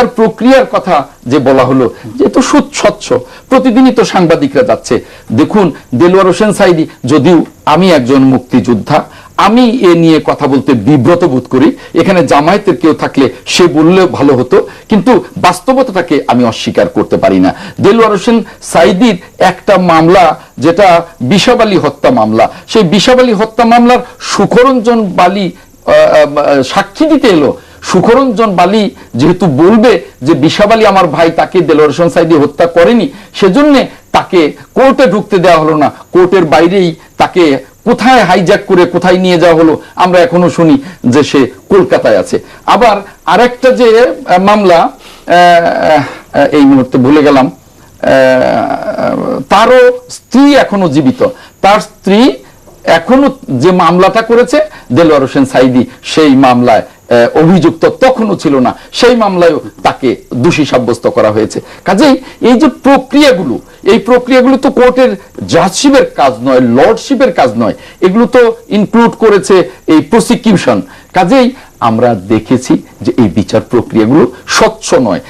তার প্রক্রিয়ার কথা যে বলা হলো, যে তো স্বচ্ছ। প্রতিদিনই তো সাংবাদিকরা যাচ্ছে। দেখুন, দেলোয়ার হোসেন সাইদি, যদিও আমি একজন মুক্তিযোদ্ধা, আমি এ নিয়ে কথা বলতে বিব্রত বোধ করি। এখানে জামায়াতের কেউ থাকলে সে বললে ভালো হতো, কিন্তু বাস্তবতাটাকে আমি অস্বীকার করতে পারি না। দেলোয়ার হোসেন সাইদির একটা মামলা, যেটা বিশাবালী হত্যা মামলা, সেই বিশাবালী হত্যা মামলার সুখরঞ্জন বালি সাক্ষী দিতে এলো। সুখরঞ্জন বালি যেহেতু বলবে যে বিশাবালি আমার ভাই তাকে দেলোয়ার হোসেন সাইদি হত্যা করেনি, সেজন্যে তাকে কোর্টে ঢুকতে দেওয়া হলো না। কোর্টের বাইরেই তাকে কোথায় হাইজ্যাক করে কোথায় নিয়ে যাওয়া হলো আমরা এখনও শুনি যে সে কলকাতায় আছে। আবার আরেকটা যে মামলা এই মুহূর্তে ভুলে গেলাম তারও স্ত্রী এখনও জীবিত। তার স্ত্রী এখনও যে মামলাটা করেছে দেলোয়ার হোসেন সাইদি সেই মামলায় অভিযুক্ত তখনও ছিল না। সেই মামলায়ও তাকে দোষী সাব্যস্ত করা হয়েছে। কাজেই এই যে প্রক্রিয়াগুলো, এই প্রক্রিয়াগুলো তো কোর্টের জাজশিপের কাজ নয়, লর্ডশিপের কাজ নয়। এগুলো তো ইনক্লুড করেছে এই প্রসিকিউশন কাজেই আমরা দেখেছি যে এই বিচার প্রক্রিয়াগুলো স্বচ্ছ নয়।